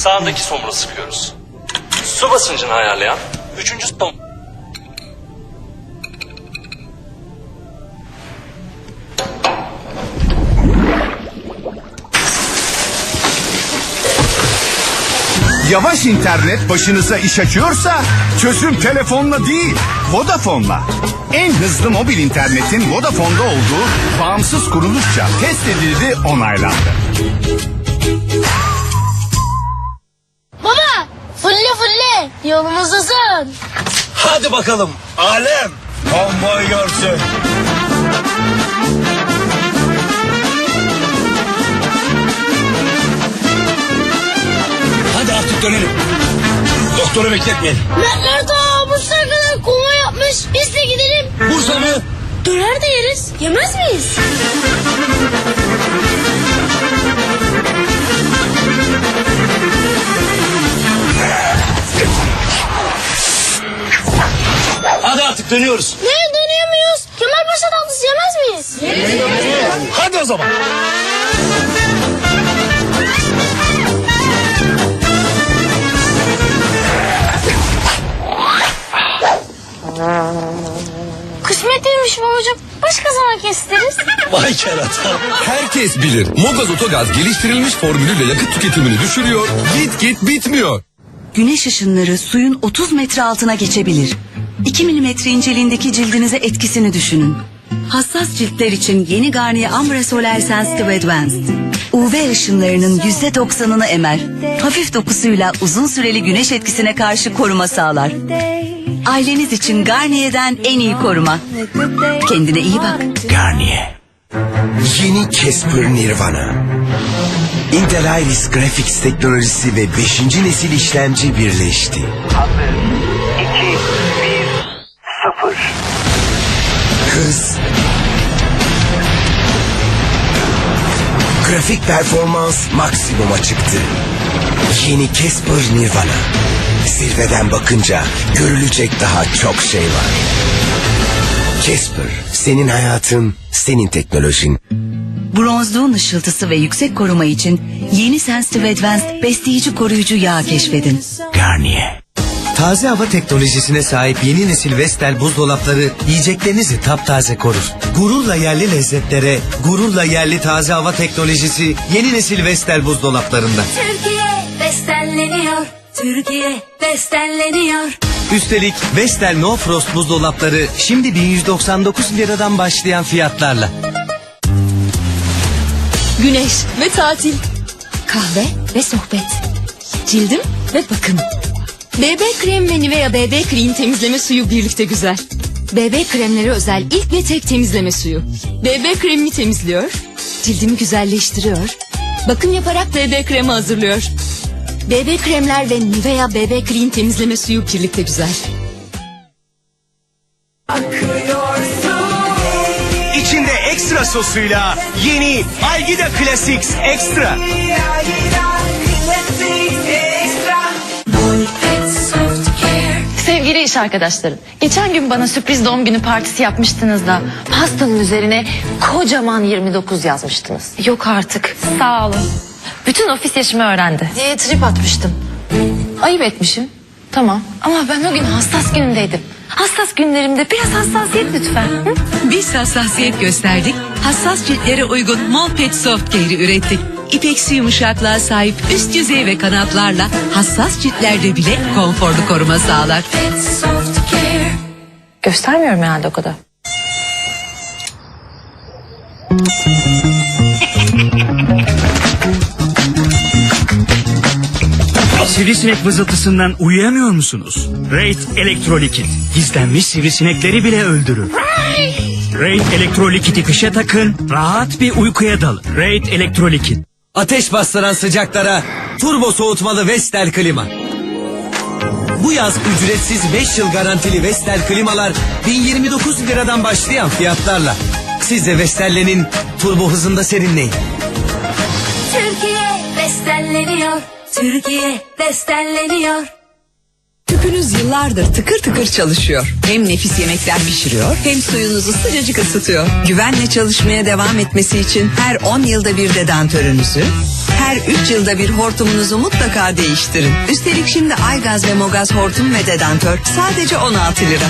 sağındaki somura sıkıyoruz. Su basıncını ayarlayan üçüncü som... Yavaş internet başınıza iş açıyorsa çözüm telefonla değil Vodafone'la. En hızlı mobil internetin Vodafone'da olduğu bağımsız kuruluşça test edildi onaylandı. Yolumuzdasın. Hadi bakalım alem. Konvoy görsün. Hadi artık dönelim. Doktoru bekletmeyelim. Mertler ta Bursa'ya kadar koma yapmış. Biz de gidelim. Bursa mı? Döner de yeriz. Yemez miyiz? Hadi artık dönüyoruz. Ne dönemiyoruz? Kemalpaşa tatlısı yemez miyiz? Hadi o zaman. Kısmetiymiş babacığım. Başka zaman kestiririz. Vay kerata. Herkes bilir. Mogaz Otogaz geliştirilmiş formülüyle yakıt tüketimini düşürüyor. Git git bitmiyor. Güneş ışınları suyun 30 metre altına geçebilir. 2 milimetre inceliğindeki cildinize etkisini düşünün. Hassas ciltler için yeni Garnier Ambre Solar Sensitive Advanced. UV ışınlarının %90'ını emer. Hafif dokusuyla uzun süreli güneş etkisine karşı koruma sağlar. Aileniz için Garnier'den en iyi koruma. Kendine iyi bak. Garnier. Yeni Casper Nirvana. Intel Iris Graphics teknolojisi ve 5. nesil işlemci birleşti. Hız. Grafik performans maksimuma çıktı. Yeni Casper Nirvana. Zirveden bakınca görülecek daha çok şey var. Casper, senin hayatın, senin teknolojin. Bronzluğun ışıltısı ve yüksek koruma için yeni Sensitive Advanced besleyici koruyucu yağ keşfedin. Garnier. Taze hava teknolojisine sahip yeni nesil Vestel buzdolapları yiyeceklerinizi taptaze korur. Gururla yerli lezzetlere, gururla yerli taze hava teknolojisi yeni nesil Vestel buzdolaplarında. Türkiye bestenleniyor. Türkiye bestenleniyor. Üstelik Vestel No Frost buzdolapları şimdi 1199 liradan başlayan fiyatlarla. Güneş ve tatil. Kahve ve sohbet. Cildim ve bakım. BB krem ve Nivea BB krem temizleme suyu birlikte güzel. BB kremleri özel ilk ve tek temizleme suyu. BB kremimi temizliyor, cildimi güzelleştiriyor, bakım yaparak BB kremi hazırlıyor. BB kremler ve Nivea BB krem temizleme suyu birlikte güzel. İçinde ekstra sosuyla yeni Algida Classics Extra. Sevgili iş arkadaşlarım, geçen gün bana sürpriz doğum günü partisi yapmıştınız da pastanın üzerine kocaman 29 yazmıştınız. Yok artık. Sağ olun. Bütün ofis yaşımı öğrendi. Diye trip atmıştım. Ayıp etmişim. Tamam ama ben o gün hassas günümdeydim. Hassas günlerimde biraz hassasiyet lütfen. Hı? Biz hassasiyet gösterdik. Hassas ciltlere uygun Molpet Soft Care'i ürettik. İpeksi yumuşaklığa sahip üst yüzey ve kanatlarla hassas ciltlerde bile konforlu koruma sağlar. Göstermiyorum herhalde o kadar. Sivrisinek vızıltısından uyuyamıyor musunuz? Raid Elektrolikit. Gizlenmiş sivrisinekleri bile öldürür. Raid Elektrolikit'i kışa takın, rahat bir uykuya dalın. Raid Elektrolikit. Ateş bastıran sıcaklara turbo soğutmalı Vestel klima. Bu yaz ücretsiz 5 yıl garantili Vestel klimalar 1029 liradan başlayan fiyatlarla. Siz de Vestel'lenin turbo hızında serinleyin. Türkiye bestenleniyor. Türkiye bestenleniyor. Tüpünüz yıllardır tıkır tıkır çalışıyor. Hem nefis yemekler pişiriyor hem suyunuzu sıcacık ısıtıyor. Güvenle çalışmaya devam etmesi için her 10 yılda bir dedantörünüzü, her 3 yılda bir hortumunuzu mutlaka değiştirin. Üstelik şimdi Aygaz ve Mogaz hortum ve dedantör sadece 16 lira.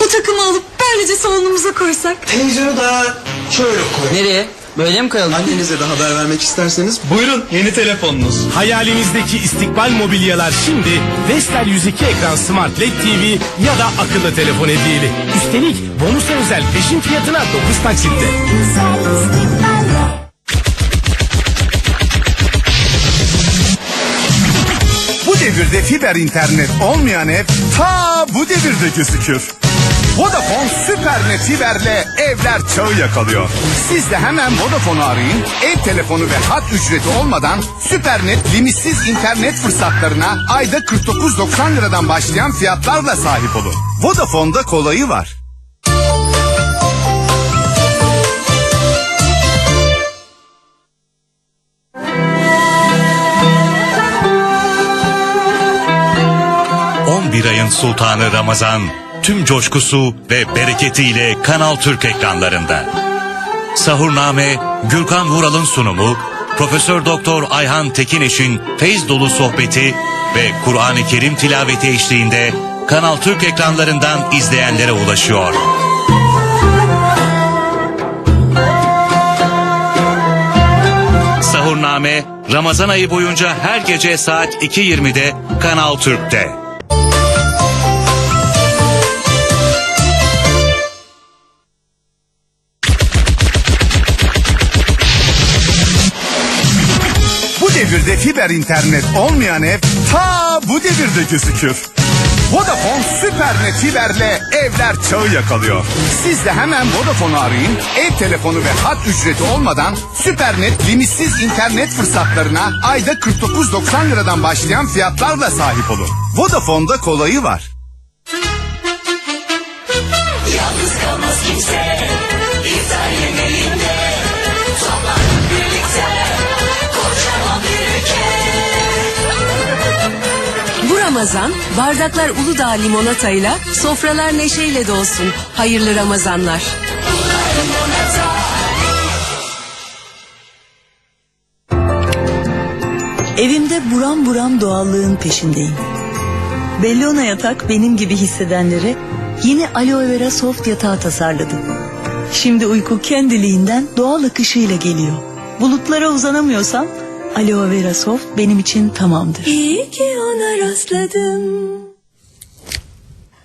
Bu takımı alıp böylece salonumuza koysak. Televizyonu da şöyle koy. Nereye? Böyle mi koyalım? Annenize de haber vermek isterseniz buyurun yeni telefonunuz. Hayalinizdeki istikbal mobilyalar şimdi Vestel 102 ekran Smart LED TV ya da akıllı telefon hediyeli. Üstelik bonusa özel peşin fiyatına 9 taksitte. Bu devirde fiber internet olmayan ev ta bu devirde gözükür. Vodafone Süpernet Fiber'le evler çağı yakalıyor. Siz de hemen Vodafone'u arayın. Ev telefonu ve hat ücreti olmadan Süpernet limitsiz internet fırsatlarına ayda 49.90 liradan başlayan fiyatlarla sahip olun. Vodafone'da kolayı var. bir ayın sultanı Ramazan tüm coşkusu ve bereketiyle Kanal Türk ekranlarında. Sahurname Gürkan Vural'ın sunumu, Profesör Doktor Ayhan Tekineş'in feyz dolu sohbeti ve Kur'an-ı Kerim tilaveti eşliğinde Kanal Türk ekranlarından izleyenlere ulaşıyor. Sahurname Ramazan ayı boyunca her gece saat 2.20'de Kanal Türk'te. Devirde fiber internet olmayan ev ta bu devirde gözükür. Vodafone Süpernet Fiber'le evler çağı yakalıyor. Siz de hemen Vodafone'u arayın. Ev telefonu ve hat ücreti olmadan Süpernet limitsiz internet fırsatlarına ayda 49.90 liradan başlayan fiyatlarla sahip olun. Vodafone'da kolayı var. Yalnız kalmaz kimse Ramazan bardaklar Uludağ limonatayla, sofralar neşeyle dolsun. Hayırlı Ramazanlar. Evimde buram buram doğallığın peşindeyim. Bellona yatak benim gibi hissedenlere yeni aloe vera soft yatağı tasarladım. Şimdi uyku kendiliğinden doğal akışıyla geliyor. Bulutlara uzanamıyorsam aloe vera soft benim için tamamdır. İyi ki ona rastladım.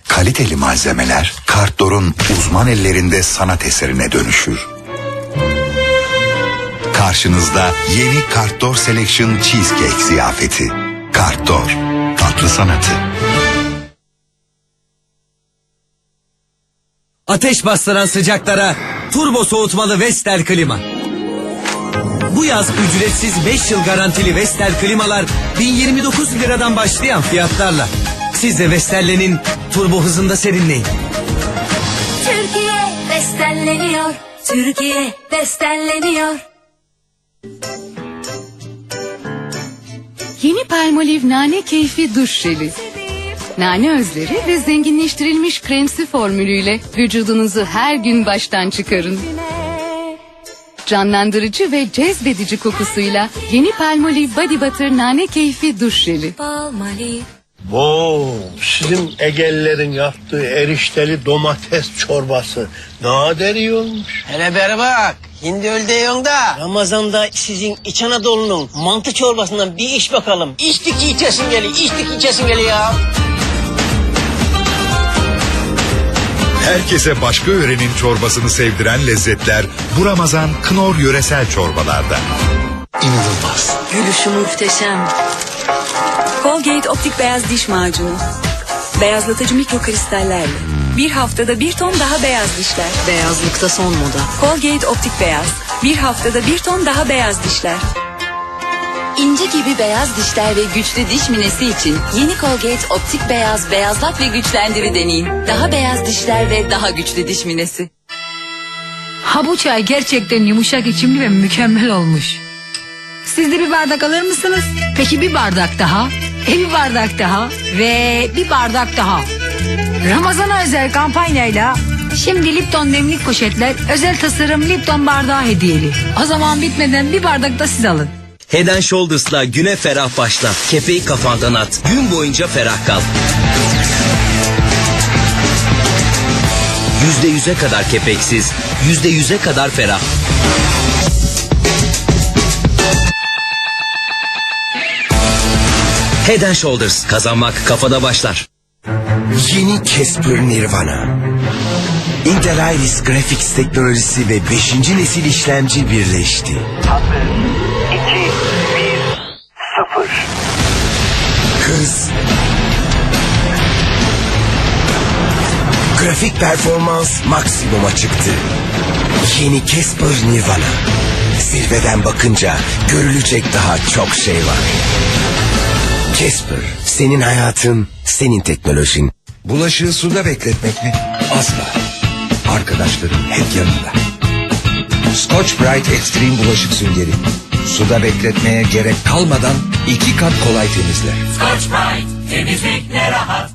Kaliteli malzemeler Kartdor'un uzman ellerinde sanat eserine dönüşür. Karşınızda yeni Kartdor Selection Cheesecake ziyafeti. Kartdor, tatlı sanatı. Ateş bastıran sıcaklara turbo soğutmalı Vestel klima. Bu yaz ücretsiz 5 yıl garantili Vestel klimalar 1029 liradan başlayan fiyatlarla. Siz de Vestel'lenin turbo hızında serinleyin. Türkiye bestenleniyor Türkiye bestenleniyor Yeni Palmolive nane keyfi duş jeli. Nane özleri ve zenginleştirilmiş kremsi formülüyle vücudunuzu her gün baştan çıkarın. Canlandırıcı ve cezbedici kokusuyla yeni Palmolive Body Butter nane keyfi duş jeli. Oo, sizin Egelilerin yaptığı erişteli domates çorbası ne kadar iyi olmuş. Hele beri bak. Hindi diyorsun da. Ramazan'da sizin İç Anadolu'nun mantı çorbasından bir iç bakalım. İçtik içesin geliyor, içtik içesin geliyor ya. Herkese başka yörenin çorbasını sevdiren lezzetler bu Ramazan Knor yöresel çorbalarda. İnanılmaz. Gülüşü muhteşem. Colgate Optik Beyaz Diş Macunu. Beyazlatıcı mikrokristallerle. Bir haftada bir ton daha beyaz dişler. Beyazlıkta son moda. Colgate Optik Beyaz. Bir haftada bir ton daha beyaz dişler. İnce gibi beyaz dişler ve güçlü diş minesi için yeni Colgate Optik Beyaz Beyazlat ve Güçlendiri deneyin. Daha beyaz dişler ve daha güçlü diş minesi. Ha bu çay gerçekten yumuşak içimli ve mükemmel olmuş. Siz de bir bardak alır mısınız? Peki bir bardak daha? E bir bardak daha ve bir bardak daha. Ramazana özel kampanyayla şimdi Lipton demlik poşetler özel tasarım Lipton bardağı hediyeli. O zaman bitmeden bir bardak da siz alın. Head and Shoulders'la güne ferah başla. Kepeği kafandan at. Gün boyunca ferah kal. Yüzde yüze kadar kepeksiz, yüzde yüze kadar ferah. Head and Shoulders kazanmak kafada başlar. Yeni Casper Nirvana. Intel Iris Graphics teknolojisi ve 5. nesil işlemci birleşti. Hız. Grafik performans maksimuma çıktı. Yeni Casper Nirvana. Zirveden bakınca görülecek daha çok şey var. Casper, senin hayatın, senin teknolojin. Bulaşığı suda bekletmek mi? Asla. Arkadaşlarım hep yanında. Scotch Brite Extreme bulaşık süngeri. Suda bekletmeye gerek kalmadan iki kat kolay temizler. Scotch Brite temizlik ne rahat.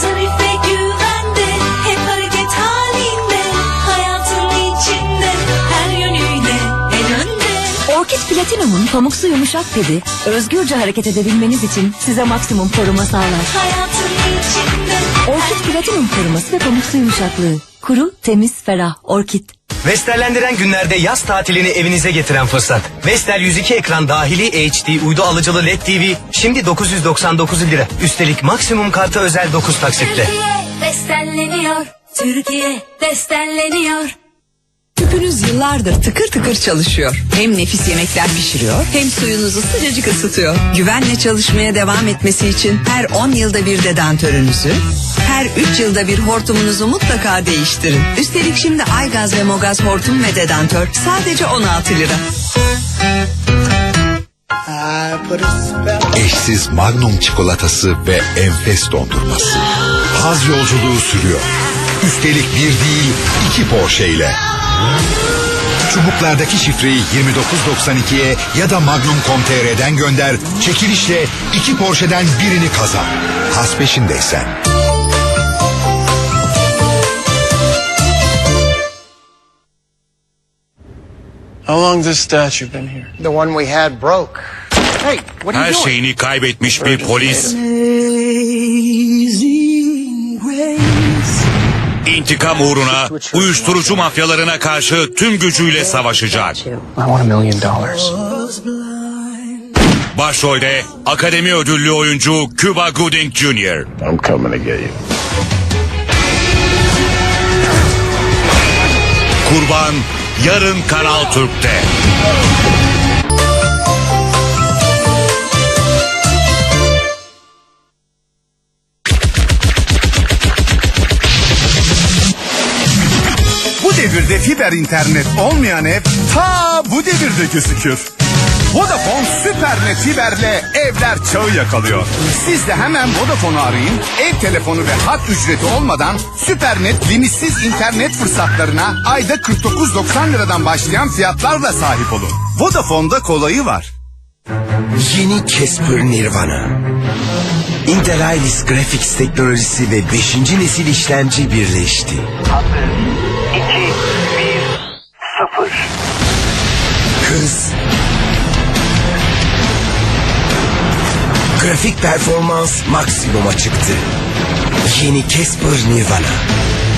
Zarife güvende hep hareket halinde hayatın içinde her yönüyle en önde. Orkid Platinum'un pamuksu yumuşak pedi özgürce hareket edebilmeniz için size maksimum koruma sağlar. Hayatın içinde Orkid Platinum koruması ve pamuksu yumuşaklığı. Kuru, temiz, ferah. Orkid. Vestellendiren günlerde yaz tatilini evinize getiren fırsat. Vestel 102 ekran dahili HD uydu alıcılı LED TV şimdi 999 lira. Üstelik maksimum kartı özel 9 taksitle. Türkiye bestenleniyor. Türkiye bestenleniyor. Tüpünüz yıllardır tıkır tıkır çalışıyor. Hem nefis yemekler pişiriyor hem suyunuzu sıcacık ısıtıyor. Güvenle çalışmaya devam etmesi için her 10 yılda bir dedantörünüzü, her 3 yılda bir hortumunuzu mutlaka değiştirin. Üstelik şimdi Aygaz ve Mogaz hortum ve dedantör sadece 16 lira. Eşsiz Magnum çikolatası ve enfes dondurması. Haz yolculuğu sürüyor. Üstelik bir değil iki Porsche ile. Çubuklardaki şifreyi 2992'ye ya da Magnum.com.tr'den gönder. Çekilişle iki Porsche'den birini kazan. Has peşindeysen. How long this statue been here? The one we had broke. Hey, what are Her you doing? şeyini kaybetmiş bir polis intikam uğruna uyuşturucu mafyalarına karşı tüm gücüyle savaşacak. I want a million dollars. Başrolde Akademi ödüllü oyuncu Cuba Gooding Jr. I'm coming to get you. Kurban yarın Kanal Türk'te. Devirde fiber internet olmayan ev ta bu devirde gözükür. Vodafone Süpernet fiberle evler çağı yakalıyor. Siz de hemen Vodafone'u arayın. Ev telefonu ve hat ücreti olmadan Süpernet limitsiz internet fırsatlarına ayda 49.90 liradan başlayan fiyatlarla sahip olun. Vodafone'da kolayı var. Yeni Casper Nirvana. Intel Iris Graphics teknolojisi ve 5. nesil işlemci birleşti. Hız. Grafik performans maksimuma çıktı. Yeni Casper Nirvana.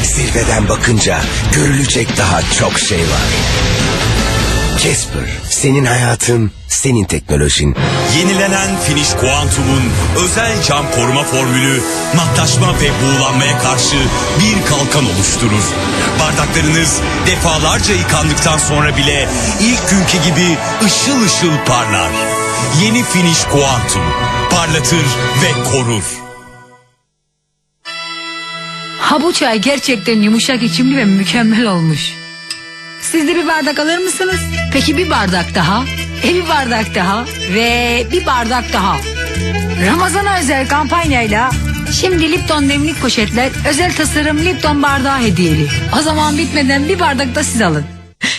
Zirveden bakınca görülecek daha çok şey var. Casper, senin hayatın, senin teknolojin. Yenilenen Finish Quantum'un özel cam koruma formülü matlaşma ve buğulanmaya karşı bir kalkan oluşturur. Bardaklarınız defalarca yıkandıktan sonra bile ilk günkü gibi ışıl ışıl parlar. Yeni Finish Quantum parlatır ve korur. Ha bu çay gerçekten yumuşak içimli ve mükemmel olmuş. Siz de bir bardak alır mısınız? Peki bir bardak daha, e bir bardak daha ve bir bardak daha. Ramazana özel kampanyayla şimdi Lipton demlik poşetler özel tasarım Lipton bardağı hediyeli. O zaman bitmeden bir bardak da siz alın.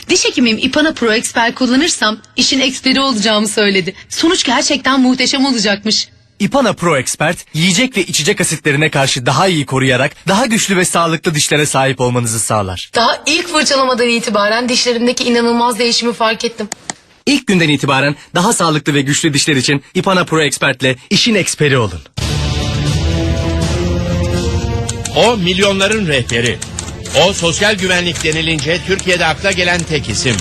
Diş hekimim Ipana Pro Expert kullanırsam işin eksperi olacağımı söyledi. Sonuç gerçekten muhteşem olacakmış. Ipana Pro Expert yiyecek ve içecek asitlerine karşı daha iyi koruyarak daha güçlü ve sağlıklı dişlere sahip olmanızı sağlar. Daha ilk fırçalamadan itibaren dişlerimdeki inanılmaz değişimi fark ettim. İlk günden itibaren daha sağlıklı ve güçlü dişler için Ipana Pro Expert'le işin eksperi olun. O milyonların rehberi. O sosyal güvenlik denilince Türkiye'de akla gelen tek isim.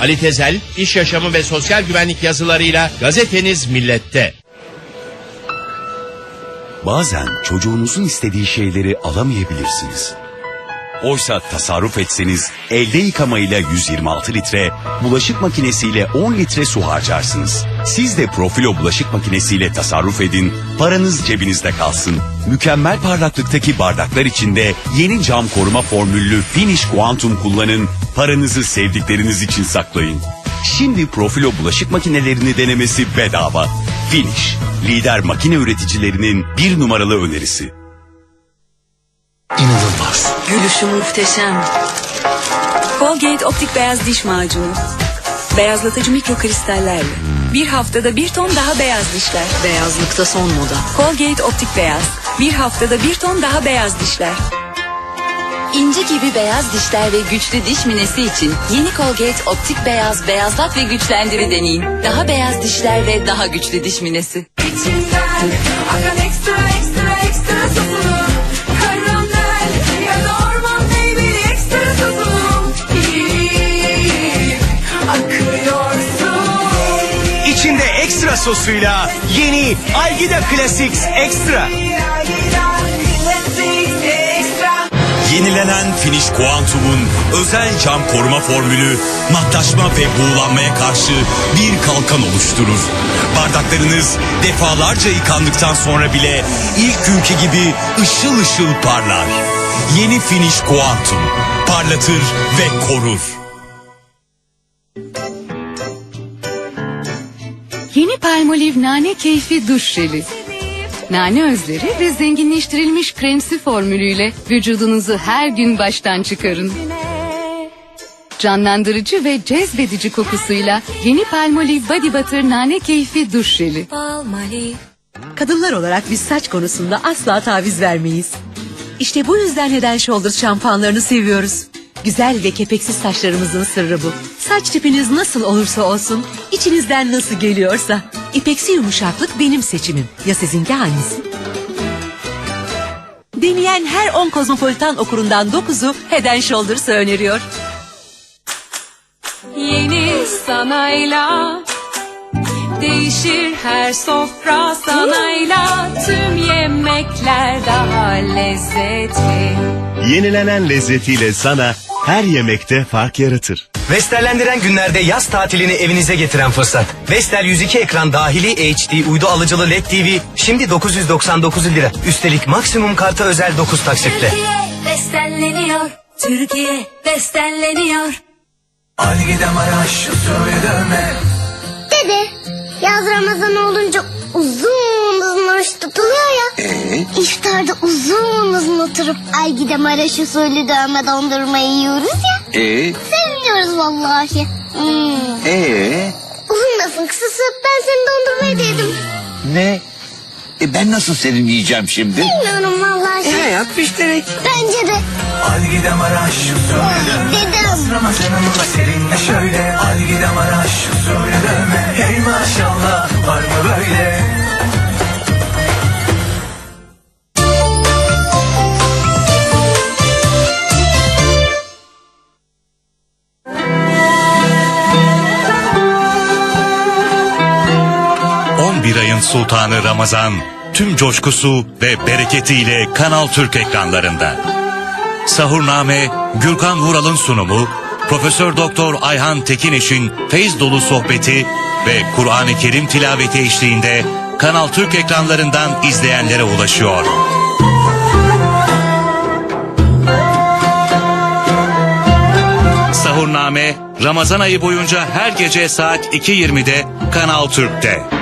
Ali Tezel, iş yaşamı ve sosyal güvenlik yazılarıyla gazeteniz Millet'te. Bazen çocuğunuzun istediği şeyleri alamayabilirsiniz. Oysa tasarruf etseniz elde yıkamayla 126 litre, bulaşık makinesiyle 10 litre su harcarsınız. Siz de Profilo bulaşık makinesiyle tasarruf edin, paranız cebinizde kalsın. Mükemmel parlaklıktaki bardaklar içinde yeni cam koruma formüllü Finish Quantum kullanın, paranızı sevdikleriniz için saklayın. Şimdi Profilo bulaşık makinelerini denemesi bedava. Finish, lider makine üreticilerinin bir numaralı önerisi. İnanılmaz. Gülüşü muhteşem. Colgate optik beyaz diş macunu. Beyazlatıcı mikrokristallerle. Bir haftada bir ton daha beyaz dişler. Beyazlıkta son moda. Colgate optik beyaz. Bir haftada bir ton daha beyaz dişler. İnci gibi beyaz dişler ve güçlü diş minesi için yeni Colgate Optik Beyaz Beyazlat ve Güçlendiri deneyin. Daha beyaz dişler ve daha güçlü diş minesi. İçinden akan ekstra ekstra ekstra sosuyla yeni Algida Classics Extra. Yenilenen Finish Quantum'un özel cam koruma formülü matlaşma ve buğulanmaya karşı bir kalkan oluşturur. Bardaklarınız defalarca yıkandıktan sonra bile ilk günkü gibi ışıl ışıl parlar. Yeni Finish Quantum parlatır ve korur. Palmolive nane keyfi duş jeli. Nane özleri ve zenginleştirilmiş kremsi formülüyle vücudunuzu her gün baştan çıkarın. Canlandırıcı ve cezbedici kokusuyla yeni Palmolive Body Butter nane keyfi duş jeli. Kadınlar olarak biz saç konusunda asla taviz vermeyiz. İşte bu yüzden Head Shoulders şampuanlarını seviyoruz. Güzel ve kepeksiz saçlarımızın sırrı bu. Saç tipiniz nasıl olursa olsun, içinizden nasıl geliyorsa. İpeksi yumuşaklık benim seçimim. Ya sizinki hangisi? Deneyen her 10 kozmopolitan okurundan 9'u Head Shoulders öneriyor. Yeni sanayla Değişir her sofra sanayla Tüm yemekler daha lezzetli Yenilenen lezzetiyle sana her yemekte fark yaratır. Vestellendiren günlerde yaz tatilini evinize getiren fırsat. Vestel 102 ekran dahili HD uydu alıcılı LED TV şimdi 999 lira. Üstelik maksimum karta özel 9 taksitle. Bestenleniyor Türkiye bestenleniyor Algida Maraş usulü dövme Dede, yaz Ramazan olunca uzun uzun oturup Algida Maraş usulü dövme dondurma yiyoruz ya. Ee, Seviniyoruz vallahi. Hmm. ee, lafın kısası ben senin dondurmayı da yedim. ne? E ben nasıl senin yiyeceğim şimdi? Bilmiyorum vallahi. E, hayat müşterek. Bence de. Algida Maraş usulü dövme Dedem. Ramazanımda seninle şöyle Algida Maraş usulü dövme Hey maşallah var mı böyle bir ayın sultanı Ramazan tüm coşkusu ve bereketiyle Kanal Türk ekranlarında. Sahurname Gürkan Vural'ın sunumu, Profesör Doktor Ayhan Tekineş'in feyz dolu sohbeti ve Kur'an-ı Kerim tilaveti eşliğinde Kanal Türk ekranlarından izleyenlere ulaşıyor. Sahurname Ramazan ayı boyunca her gece saat 2.20'de Kanal Türk'te.